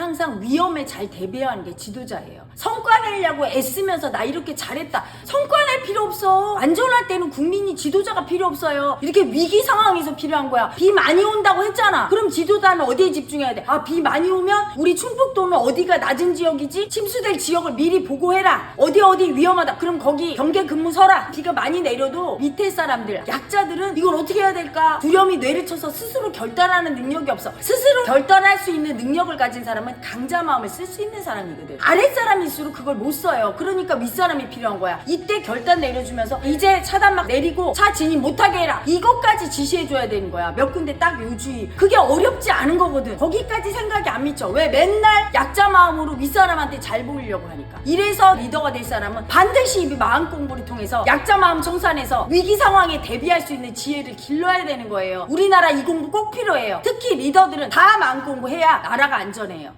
항상 위험에 잘 대비하는 게 지도자예요. 성과 내려고 애쓰면서 나 이렇게 잘했다. 성과 낼 필요 없어. 안전할 때는 국민이 지도자가 필요 없어요. 이렇게 위기 상황에서 필요한 거야. 비 많이 온다고 했잖아. 그럼 지도자는 어디에 집중해야 돼? 아, 비 많이 오면 우리 충북도는 어디가 낮은 지역이지? 침수될 지역을 미리 보고해라. 어디 위험하다. 그럼 거기 경계 근무 서라. 비가 많이 내려도 밑에 사람들, 약자들은 이걸 어떻게 해야 될까? 두려움이 뇌를 쳐서 스스로 결단하는 능력이 없어. 스스로 결단할 수 있는 능력을 가진 사람은 강자 마음을 쓸 수 있는 사람이거든. 아랫사람일수록 그걸 못 써요. 그러니까 윗사람이 필요한 거야. 이때 결단 내려주면서 이제 차단 막 내리고 차 진입 못하게 해라. 이것까지 지시해줘야 되는 거야. 몇 군데 딱 요주의. 그게 어렵지 않은 거거든. 거기까지 생각이 안 미쳐. 왜 맨날 약자 마음으로 윗사람한테 잘 보이려고 하니까. 이래서 리더가 될 사람은 반드시 이 마음 공부를 통해서 약자 마음 청산해서 위기 상황에 대비할 수 있는 지혜를 길러야 되는 거예요. 우리나라 이 공부 꼭 필요해요. 특히 리더들은 다 마음 공부해야 나라가 안전해요.